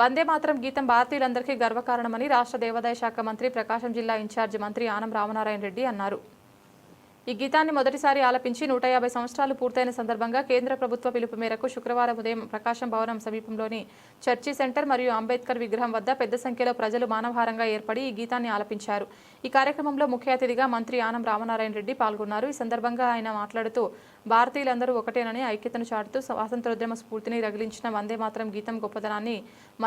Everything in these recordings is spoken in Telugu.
వందే మాత్రం గీతం భారతీయులందరికీ గర్వకారణమని రాష్ట్ర దేవాదాయ శాఖ మంత్రి ప్రకాశం జిల్లా ఇన్ఛార్జి మంత్రి ఆనం రామనారాయణ రెడ్డి అన్నారు. ఈ గీతాన్ని మొదటిసారి ఆలపించి నూట యాభై సంవత్సరాలు పూర్తయిన సందర్భంగా కేంద్ర ప్రభుత్వ పిలుపు మేరకు శుక్రవారం ఉదయం ప్రకాశం భవనం సమీపంలోని చర్చి సెంటర్ మరియు అంబేద్కర్ విగ్రహం వద్ద పెద్ద సంఖ్యలో ప్రజలు మానవహారంగా ఏర్పడి ఈ గీతాన్ని ఆలపించారు. ఈ కార్యక్రమంలో ముఖ్య అతిథిగా మంత్రి ఆనం రామనారాయణ రెడ్డి పాల్గొన్నారు. ఈ సందర్భంగా ఆయన మాట్లాడుతూ భారతీయులందరూ ఒకటేనని ఐక్యతను చాటుతూ స్వాతంత్రోద్యమ స్ఫూర్తిని రగిలించిన వందే మాత్రం గీతం గొప్పతనాన్ని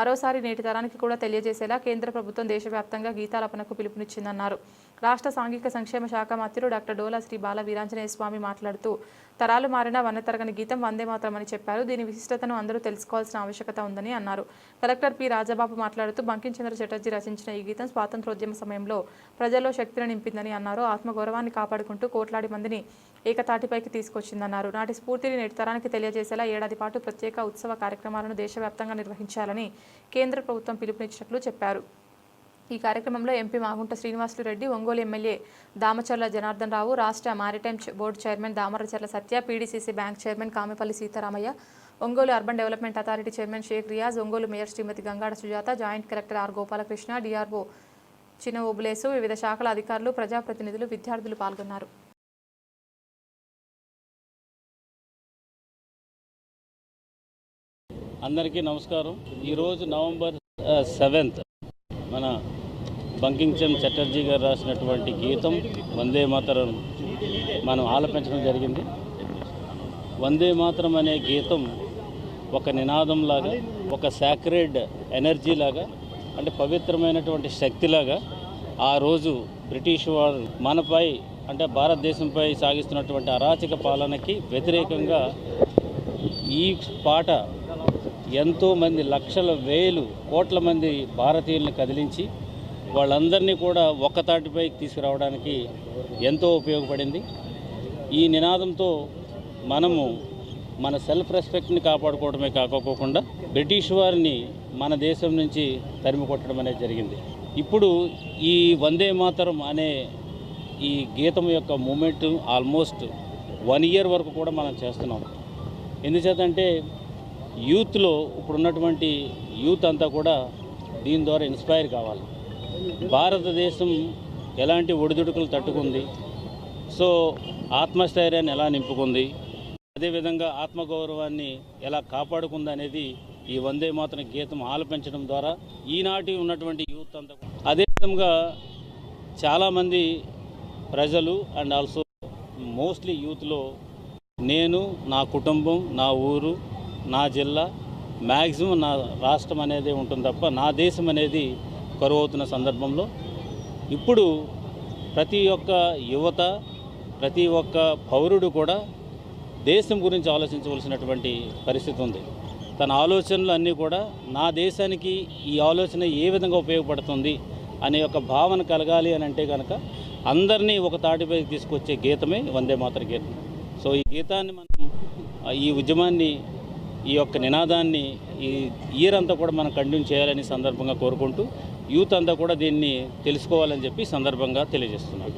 మరోసారి నేటి తరానికి కూడా తెలియజేసేలా కేంద్ర ప్రభుత్వం దేశవ్యాప్తంగా గీతాలపనకు పిలుపునిచ్చిందన్నారు. రాష్ట్ర సాంఘిక సంక్షేమ శాఖ మంత్రులు డాక్టర్ డోలా శ్రీ బాల వీరాంజనేయ స్వామి మాట్లాడుతూ తరాలు మారిన వన్నెతరగని గీతం వందే మాత్రం అని చెప్పారు. దీని విశిష్టతను అందరూ తెలుసుకోవాల్సిన ఆవశ్యకత ఉందని అన్నారు. Collector P. రాజబాబు మాట్లాడుతూ బంకించంద్ర చటర్జీ రచించిన ఈ గీతం స్వాతంత్రోద్యమ సమయంలో ప్రజల్లో శక్తిని నింపిందని అన్నారు. ఆత్మగౌరవాన్ని కాపాడుకుంటూ కోట్లాది మందిని ఏకతాటిపైకి తీసుకొచ్చిందన్నారు. నాటి స్ఫూర్తిని నేటి తరానికి తెలియజేసేలా ఏడాది పాటు ప్రత్యేక ఉత్సవ కార్యక్రమాలను దేశవ్యాప్తంగా నిర్వహించాలని కేంద్ర ప్రభుత్వం పిలుపునిచ్చినట్లు చెప్పారు. ఈ కార్యక్రమంలో ఎంపీ మాగుంట శ్రీనివాసులు రెడ్డి ఒంగోలు ఎమ్మెల్యే దామచర్ల జనార్దన్ రావు రాష్ట్ర maritime board chairman Damaracharla Satya PDCC bank chairman Kamepalli Sitaramaiah Ongole urban development authority chairman Sheikh Riyaz Ongole mayor Srimathi Gangada Sujatha joint collector R Gopalakrishna DRO Chinna Obulesu వివిధ శాఖల అధికారులు ప్రజాప్రతినిధులు విద్యార్థులు పాల్గొన్నారు. అందరికీ నమస్కారం. ఈరోజు నవంబర్ సెవెంత్. మన బంకింగ్చంద్ చటర్జీ గారు రాసినటువంటి గీతం వందే మాతరం మనం ఆలపించడం జరిగింది. వందే మాతరం అనే గీతం ఒక నినాదంలాగా ఒక సాక్రెడ్ ఎనర్జీ లాగా అంటే పవిత్రమైనటువంటి శక్తిలాగా ఆ రోజు బ్రిటిష్ వారు మనపై అంటే భారతదేశంపై సాగిస్తున్నటువంటి అరాచక పాలనకి వ్యతిరేకంగా ఈ పాట ఎంతోమంది లక్షల వేలు కోట్ల మంది భారతీయుల్ని కదిలించి వాళ్ళందరినీ కూడా ఒక్కతాటిపైకి తీసుకురావడానికి ఎంతో ఉపయోగపడింది. ఈ నినాదంతో మనము మన సెల్ఫ్ రెస్పెక్ట్ని కాపాడుకోవడమే కాకోకుండా బ్రిటిష్ వారిని మన దేశం నుంచి తరిమి కొట్టడం అనేది జరిగింది. ఇప్పుడు ఈ వందే మాతరం అనే ఈ గీతం యొక్క మూమెంట్ ఆల్మోస్ట్ వన్ ఇయర్ వరకు కూడా మనం చేస్తున్నాం. ఎందుచేతంటే యూత్లో ఇప్పుడున్నటువంటి యూత్ అంతా కూడా దీని ద్వారా ఇన్స్పైర్ కావాలి. భారతదేశం ఎలాంటి ఒడిదుడుకులు తట్టుకుంది? సో ఆత్మస్థైర్యాన్ని ఎలా నింపుకుంది? అదేవిధంగా ఆత్మగౌరవాన్ని ఎలా కాపాడుకుంది అనేది ఈ వందే మాత్రం గీతం ఆలపించడం ద్వారా ఈనాటి ఉన్నటువంటి యూత్ అంతా కూడా- అదేవిధంగా చాలామంది ప్రజలు అండ్ ఆల్సో మోస్ట్లీ యూత్లో నేను నా కుటుంబం నా ఊరు నా జిల్లా మ్యాక్సిమం నా రాష్ట్రం అనేది ఉంటుంది తప్ప నా దేశం అనేది కరువు అవుతున్న సందర్భంలో ఇప్పుడు ప్రతి ఒక్క యువత ప్రతి ఒక్క పౌరుడు కూడా దేశం గురించి ఆలోచించవలసినటువంటి పరిస్థితి ఉంది. తన ఆలోచనలు అన్నీ కూడా నా దేశానికి ఈ ఆలోచన ఏ విధంగా ఉపయోగపడుతుంది అనే ఒక భావన కలగాలి అని అంటే కనుక అందరినీ ఒక తాటిపైకి తీసుకొచ్చే గీతమే వందే మాతర గీతం. సో ఈ గీతాన్ని మనం ఈ ఉద్యమాన్ని ఈ యొక్క నినాదాన్ని ఈ ఇయర్ అంతా కూడా మనం కంటిన్యూ చేయాలని సందర్భంగా కోరుకుంటూ యూత్ అంతా కూడా దీన్ని తెలుసుకోవాలని చెప్పి సందర్భంగా తెలియజేస్తున్నాను.